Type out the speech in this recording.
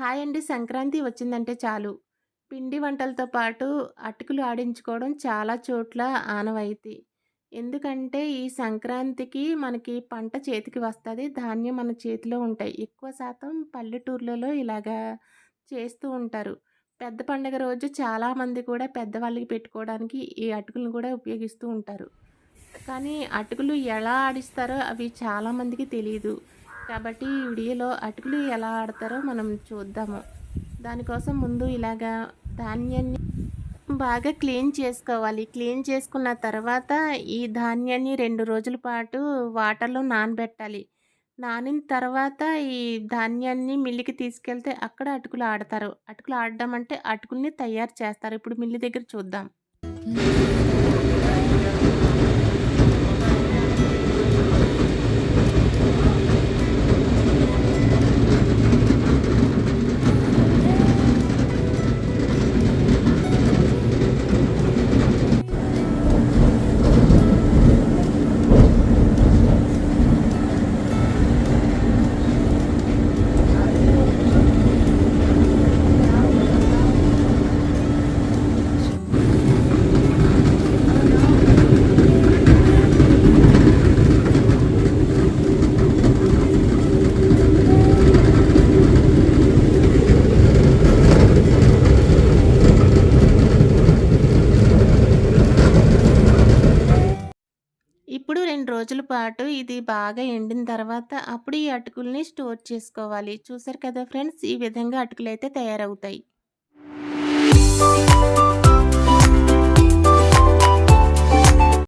Hi అండి సంక్రాంతి వచ్చిందంటే చాలు పిండి వంటలతో పాటు అటుకులు ఆడించుకోవడం చాలా చోట్ల ఆనవాయితీ. ఎందుకంటే ఈ సంక్రాంతికి మనకి పంట చేతికి వస్తుంది ధాన్యం మన చేతిలో ఉంటాయి. ఎక్కువ శాతం పల్లెటూర్లలో ఇలాగా చేస్తూ ఉంటారు. పెద్ద పండుగ రోజు చాలామంది కూడా పెద్దవాళ్ళకి పెట్టుకోవడానికి ఈ అటుకులను కూడా ఉపయోగిస్తూ ఉంటారు. కానీ అటుకులు ఎలా ఆడిస్తారో అవి చాలామందికి తెలియదు కాబట్టి ఈ వీడియోలో అటుకులు ఎలా ఆడతారో మనం చూద్దాము. దానికోసం ముందు ఇలాగా ధాన్యాన్ని బాగా క్లీన్ చేసుకోవాలి. క్లీన్ చేసుకున్న తర్వాత ఈ ధాన్యాన్ని రెండు రోజుల పాటు వాటర్‌లో నానబెట్టాలి. నానిన తర్వాత ఈ ధాన్యాన్ని మిల్లుకి తీసుకెళ్తే అక్కడ అటుకులు ఆడతారు. అటుకులు ఆడడం అంటే అటుకుల్ని తయారు చేస్తారు. ఇప్పుడు మిల్లు దగ్గర చూద్దాం. ఇప్పుడు రెండు రోజుల పాటు ఇది బాగా ఎండిన తర్వాత అప్పుడు ఈ అటుకుల్ని స్టోర్ చేసుకోవాలి. చూసారు కదా ఫ్రెండ్స్ ఈ విధంగా అటుకులైతే తయారవుతాయి.